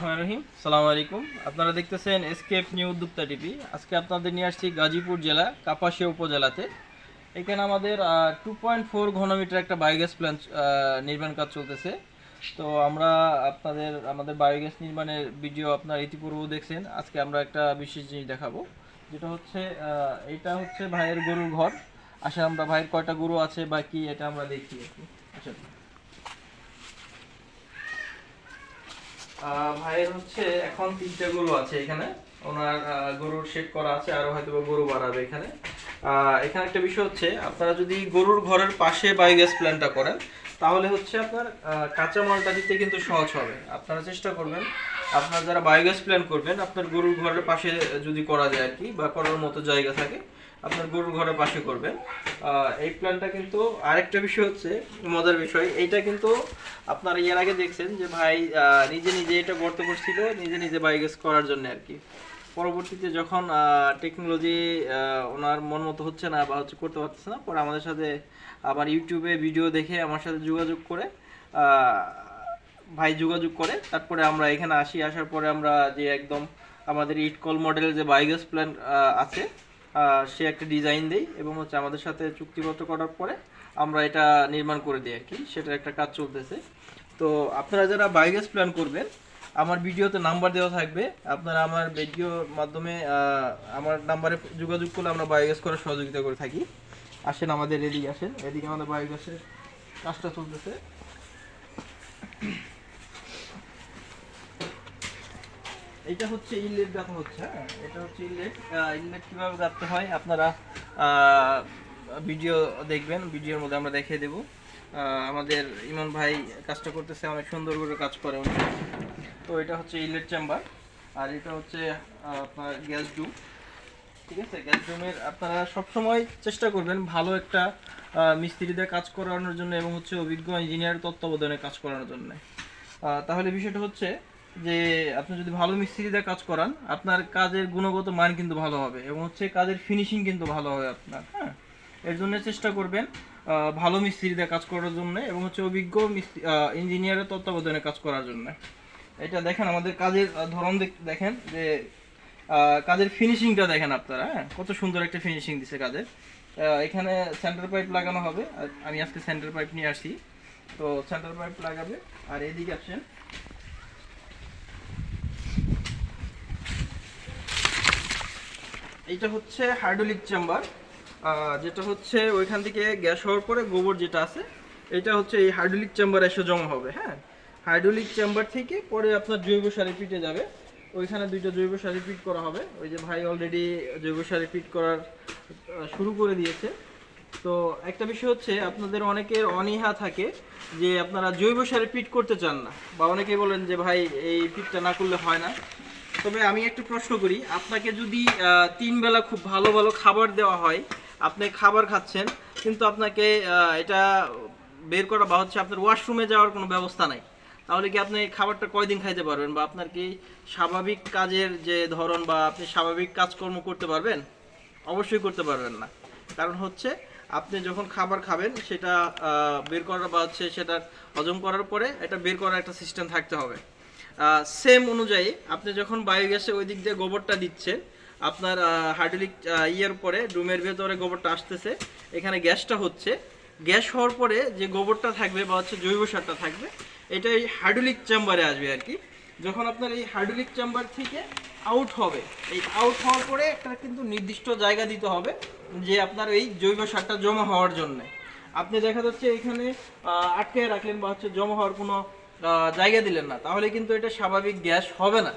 রহিম, সালাম আলাইকুম। আপনারা দেখতেছেন এসকেপ নিউ উদ্যোক্তা টিভি। আজকে আপনাদের নিয়ে আসছি গাজীপুর জেলা, কাপাসিয়া উপজেলাতে। এখানে আমাদের টু পয়েন্ট ফোর ঘনমিটার একটা বায়োগ্যাস প্ল্যান্ট নির্মাণ কাজ চলতেছে। তো আমরা আপনাদের, আমাদের বায়োগ্যাস নির্মাণের ভিডিও আপনারা ইতিপূর্বেও দেখছেন। আজকে আমরা একটা বিশেষ জিনিস দেখাবো। যেটা হচ্ছে এটা হচ্ছে ভাইয়ের গরুর ঘর। আসলে আমরা ভাইয়ের কয়টা গরু আছে বা কি এটা আমরা দেখি আর ভাইয়ের হচ্ছে এখন তিনটে গরু আছে এখানে। ওনার গরুর শেড করা আছে আরও হয়তো গরু বাড়াবে এখানে। এখানে একটা বিষয় হচ্ছে আপনারা যদি গরুর ঘরের পাশে বায়োগ্যাস প্ল্যান্টটা করেন তাহলে হচ্ছে আপনার আহ, কাঁচা মালটা দিতে কিন্তু সহজ হবে। আপনারা চেষ্টা করবেন আপনারা যারা বায়োগ্যাস প্ল্যান করবেন আপনার গরুর ঘরের পাশে যদি করা যায় আর কি বা করার মতো জায়গা থাকে আপনার গরুর ঘরের পাশে করবেন। এই প্ল্যানটা কিন্তু আরেকটা বিষয় হচ্ছে, মজার বিষয়, এইটা কিন্তু আপনারা এর আগে দেখছেন যে ভাই নিজে নিজে এটা গর্ত করছিল নিজে নিজে বায়োগ্যাস করার জন্য আর কি। পরবর্তীতে যখন টেকনোলজি ওনার মন মতো হচ্ছে না বা হচ্ছে করতে পারতেছে না, পরে আমাদের সাথে আবার ইউটিউবে ভিডিও দেখে আমার সাথে যোগাযোগ করে ভাই যোগাযোগ করে, তারপরে আমরা এখানে আসি, আসার পরে আমরা যে একদম আমাদের ইটকল মডেলের যে বায়োগ্যাস প্ল্যান্ট আছে সে একটা ডিজাইন দেই এবং হচ্ছে আমাদের সাথে চুক্তিপত্র করার পরে আমরা এটা নির্মাণ করে দিই আর কি, সেটার একটা কাজ চলতেছে। তো আপনারা যারা বায়োগ্যাস প্ল্যান করবেন, আমার ভিডিওতে নাম্বার দেওয়া থাকবে, আপনারা আমার ভিডিওর মাধ্যমে আমার নাম্বারে যোগাযোগ করলে আমরা বায়োগ্যাস করার সহযোগিতা করে থাকি। আসেন, আমাদের এদিকে আসেন। এদিকে আমাদের বায়োগ্যাসের কাজটা চলতেছে। এটা হচ্ছে ইনলেট গাঁথা হচ্ছে হ্যাঁ? এটা হচ্ছে ইনলেট ইনলেট কীভাবে গাঁথতে হয় আপনারা ভিডিও দেখবেন ভিডিওর মধ্যে আমরা দেখিয়ে দেব। আমাদের ইমন ভাই কাজটা করতেছে, অনেক সুন্দর করে কাজ করে তো এটা হচ্ছে ইনলেট চেম্বার আর এটা হচ্ছে আপনার গ্যাস ডুম ঠিক আছে? গ্যাস ডুমের আপনারা সবসময় চেষ্টা করবেন ভালো একটা মিস্ত্রিদের কাজ করানোর জন্য এবং হচ্ছে অভিজ্ঞ ইঞ্জিনিয়ার তত্ত্বাবধানে কাজ করানোর জন্য। তাহলে বিষয়টা হচ্ছে যে আপনি যদি ভালো মিস্ত্রি দিয়ে কাজ করান, আপনার কাজের গুণগত মান কিন্তু ভালো হবে এবং হচ্ছে কাজের ফিনিশিং কিন্তু ভালো হবে আপনার হ্যাঁ? এর জন্য চেষ্টা করবেন ভালো মিস্ত্রি মিস্ত্রিদের কাজ করার জন্য এবং হচ্ছে অভিজ্ঞ মিস্ত্রি ইঞ্জিনিয়ারের তত্ত্বাবধানে কাজ করার জন্য। এটা দেখেন আমাদের কাজের ধরন দেখ- দেখেন যে কাজের ফিনিশিংটা দেখেন আপনারা হ্যাঁ? কত সুন্দর একটা ফিনিশিং দিছে কাজের। এখানে সেন্টার পাইপ লাগানো হবে আমি আজকে সেন্টার পাইপ নিয়ে আসি। তো সেন্টার পাইপ লাগাবে, আর এদিকে আসেন। এইটা হচ্ছে হাইড্রোলিক চেম্বার যেটা হচ্ছে ওইখান থেকে গ্যাস হওয়ার পরে গোবর যেটা আছে এটা হচ্ছে এই হাইড্রোলিক চেম্বারে এসে জমা হবে হ্যাঁ? হাইড্রোলিক চেম্বার থেকে পরে আপনার জৈব সারে পিটে যাবে, ওইখানে দুইটা জৈব সারে পিট করা হবে, ওই যে ভাই অলরেডি জৈব সারে পিট করার শুরু করে দিয়েছে। তো একটা বিষয় হচ্ছে, আপনাদের অনেকের অনীহা থাকে যে আপনারা জৈব সারে পিট করতে চান না, বা অনেকেই বলেন যে ভাই এই পিটটা না করলে হয় না। তবে আমি একটু প্রশ্ন করি, আপনাকে যদি তিন বেলা খুব ভালো ভালো খাবার দেওয়া হয়, আপনি খাবার খাচ্ছেন, কিন্তু আপনাকে এটা বের করা বা হচ্ছে আপনার ওয়াশরুমে যাওয়ার কোনো ব্যবস্থা নাই, তাহলে কি আপনি খাবারটা কয়দিন খাইতে পারবেন বা আপনার কি স্বাভাবিক কাজের যে ধরন বা আপনি স্বাভাবিক কাজকর্ম করতে পারবেন? অবশ্যই করতে পারবেন না। কারণ হচ্ছে, আপনি যখন খাবার খাবেন, সেটা বের করার বা হচ্ছে সেটা হজম করার পরে, এটা বের করার একটা সিস্টেম থাকতে হবে। সেম অনুযায়ী আপনি যখন বায়োগ্যাসে ওই দিক দিয়ে গোবরটা দিচ্ছেন, আপনার হাইড্রোলিক ইয়ের পরে, ডুমের ভেতরে গোবরটা আসতেছে, এখানে গ্যাসটা হচ্ছে। গ্যাস হওয়ার পরে যে গোবরটা থাকবে বা হচ্ছে জৈব সারটা থাকবে, এটা এই হাইড্রোলিক চেম্বারে আসবে আর কি। যখন আপনার এই হাইড্রোলিক চেম্বার থেকে আউট হবে, এই আউট হওয়ার পরে একটা কিন্তু নির্দিষ্ট জায়গা দিতে হবে যে আপনার এই জৈব সারটা জমা হওয়ার জন্য। আপনি দেখা যাচ্ছে এখানে আটকে রাখলেন বা হচ্ছে জমা হওয়ার কোনো জায়গা দিলেন না। তাহলে কিন্তু এটা স্বাভাবিক গ্যাস হবে না।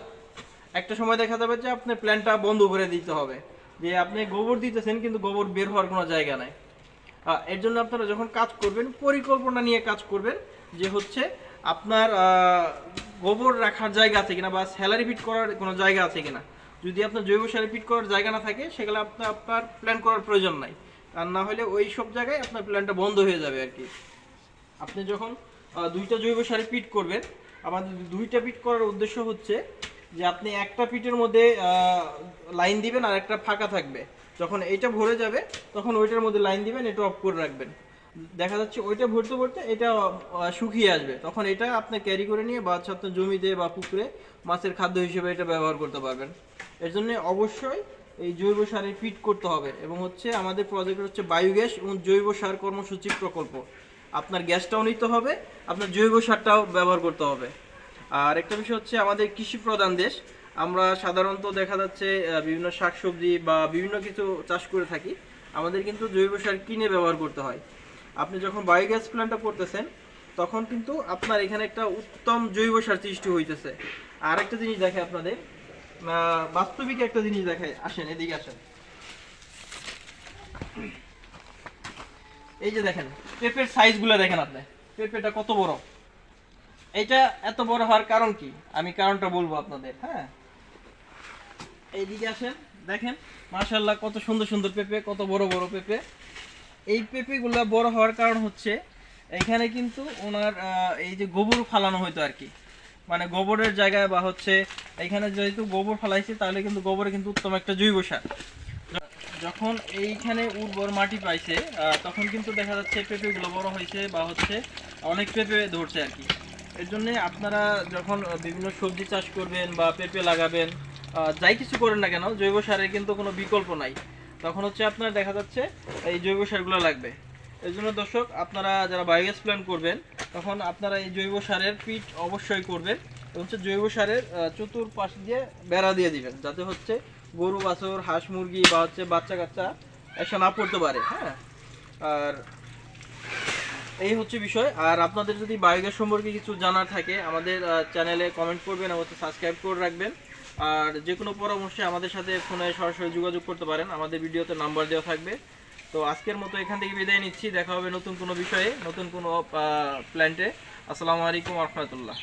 একটা সময় দেখা যাবে যে আপনার প্ল্যানটা বন্ধ করে দিতে হবে। যে আপনি গোবর দিতেছেন, কিন্তু গোবর বের হওয়ার কোনো জায়গা নাই। এর জন্য আপনারা যখন কাজ করবেন, পরিকল্পনা নিয়ে কাজ করবেন যে হচ্ছে আপনার গোবর রাখার জায়গা আছে কিনা বা স্যালারি ফিট করার কোনো জায়গা আছে কিনা। যদি আপনার জৈব সারে ফিট করার জায়গা না থাকে, সেগুলো আপনার আপনার প্ল্যান করার প্রয়োজন নাই। আর না হলে ওই সব জায়গায় আপনার প্ল্যানটা বন্ধ হয়ে যাবে আর কি। আপনি যখন দুইটা জৈব সারে পিট করবেন। আমাদের দুইটা পিট করার উদ্দেশ্য হচ্ছে যে আপনি একটা পিটের মধ্যে লাইন দিবেন আর একটা ফাঁকা থাকবে। যখন এইটা ভরে যাবে, তখন ওইটার মধ্যে লাইন দিবেন, এটা অফ করে রাখবেন। দেখা যাচ্ছে ওইটা ভরতে ভরতে এটা শুকিয়ে আসবে। তখন এটা আপনি ক্যারি করে নিয়ে বা হচ্ছে আপনার জমিতে বা পুকুরে মাছের খাদ্য হিসেবে এটা ব্যবহার করতে পারবেন। এর জন্য অবশ্যই এই জৈব সারে ফিট করতে হবে এবং হচ্ছে আমাদের প্রজেক্ট হচ্ছে বায়োগ্যাস এবং জৈব সার কর্মসূচি প্রকল্প। আপনার গ্যাসটাও নিতে হবে, আপনার জৈব সারটাও ব্যবহার করতে হবে। আর একটা বিষয় হচ্ছে আমাদের কৃষি প্রধান দেশ, আমরা সাধারণত দেখা যাচ্ছে বিভিন্ন শাকসবজি বা বিভিন্ন কিছু চাষ করে থাকি, আমাদের কিন্তু জৈব সার কিনে ব্যবহার করতে হয়। আপনি যখন বায়োগ্যাস প্ল্যান্টটা করতেছেন, তখন কিন্তু আপনার এখানে একটা উত্তম জৈব সার সৃষ্টি হইতেছে। আর একটা জিনিস দেখে আপনাদের বাস্তবিক একটা জিনিস দেখায়, আসেন, এদিকে আসেন। এই যে দেখেন, পেঁপের সাইজগুলো দেখেন আপনি। পেঁপেটা কত বড়? এটা এত বড় হওয়ার কারণ কি? আমি কারণটা বলব আপনাদের হ্যাঁ? এইদিকে আসেন, দেখেন মাশাল্লাহ কত সুন্দর সুন্দর পেঁপে, কত বড় বড় পেঁপে। এই পেঁপেগুলো বড় হওয়ার কারণ হচ্ছে, এখানে কিন্তু ওনার এই যে গোবর ফালানো হয়তো আর কি। মানে গোবরের জায়গায় বা হচ্ছে, এখানে যেহেতু গোবর ফালাইছে, তাহলে কিন্তু গোবরে কিন্তু উত্তম একটা জৈব সার। যখন এইখানে উর্বর মাটি পাইছে তখন কিন্তু দেখা যাচ্ছে পেঁপেগুলো বড় হয়েছে বা হচ্ছে অনেক পেঁপে ধরছে আর কি। এর জন্য আপনারা যখন বিভিন্ন সবজি চাষ করবেন বা পেঁপে লাগাবেন যাই কিছু করেন না কেন, জৈব সারের কিন্তু কোনো বিকল্প নাই। তখন হচ্ছে আপনার দেখা যাচ্ছে এই জৈব সারগুলো লাগবে। এই জন্য দর্শক, আপনারা যারা বায়োগ্যাস প্ল্যান করবেন, তখন আপনারা এই জৈব সারের পিট অবশ্যই করবেন। হচ্ছে জৈব সারের চতুর্পাশ দিয়ে বেড়া দিয়ে দিবেন, যাতে হচ্ছে গরু, বাছর, হাঁস, মুরগি বা হচ্ছে বাচ্চা কাচ্চা একসা না পড়তে পারে হ্যাঁ? আর এই হচ্ছে বিষয়। আর আপনাদের যদি বায়োগ্যাস সম্পর্কে কিছু জানার থাকে, আমাদের চ্যানেলে কমেন্ট করবেন এবং সাবস্ক্রাইব করে রাখবেন। আর যে কোনো পরামর্শে আমাদের সাথে ফোনে সরাসরি যোগাযোগ করতে পারেন। আমাদের ভিডিওতে নাম্বার দেওয়া থাকবে। তো আজকের মতো এখান থেকে বিদায় নিচ্ছি। দেখা হবে নতুন কোনো বিষয়ে, নতুন কোনো প্ল্যান্টে আসসালামু আলাইকুম রহমতুল্লাহ।